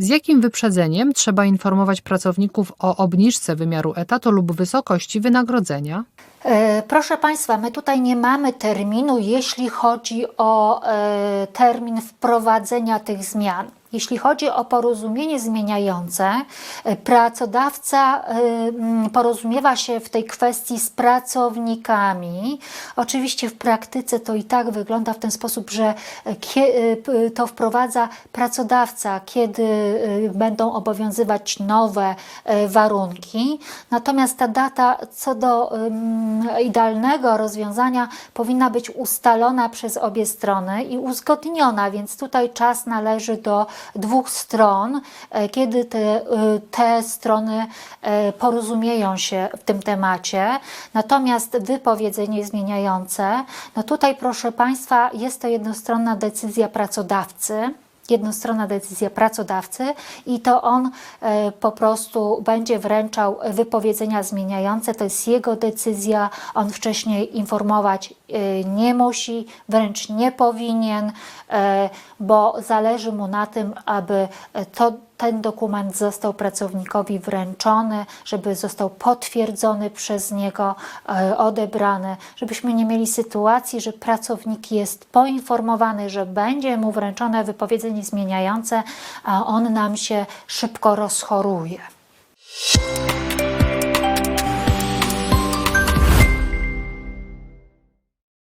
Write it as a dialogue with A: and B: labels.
A: Z jakim wyprzedzeniem trzeba informować pracowników o obniżce wymiaru etatu lub wysokości wynagrodzenia?
B: E, Proszę Państwa, my tutaj nie mamy terminu, jeśli chodzi o e, termin wprowadzenia tych zmian. Jeśli chodzi o porozumienie zmieniające, e, pracodawca porozumiewa się w tej kwestii z pracownikami. Oczywiście w praktyce to i tak wygląda w ten sposób, że to wprowadza pracodawca, kiedy będą obowiązywać nowe warunki. Natomiast ta data co do idealnego rozwiązania powinna być ustalona przez obie strony i uzgodniona, więc tutaj czas należy do dwóch stron, e, kiedy te, y, te strony e, porozumieją się w tym temacie. Natomiast wypowiedzenie zmieniające, no tutaj proszę Państwa, jest to jednostronna decyzja pracodawcy jednostronna decyzja pracodawcy i to on e, po prostu będzie wręczał wypowiedzenia zmieniające. To jest jego decyzja. On wcześniej informować e, nie musi, wręcz nie powinien, e, bo zależy mu na tym, aby to ten dokument został pracownikowi wręczony, żeby został potwierdzony przez niego, odebrany, żebyśmy nie mieli sytuacji, że pracownik jest poinformowany, że będzie mu wręczone wypowiedzenie zmieniające, a on nam się szybko rozchoruje.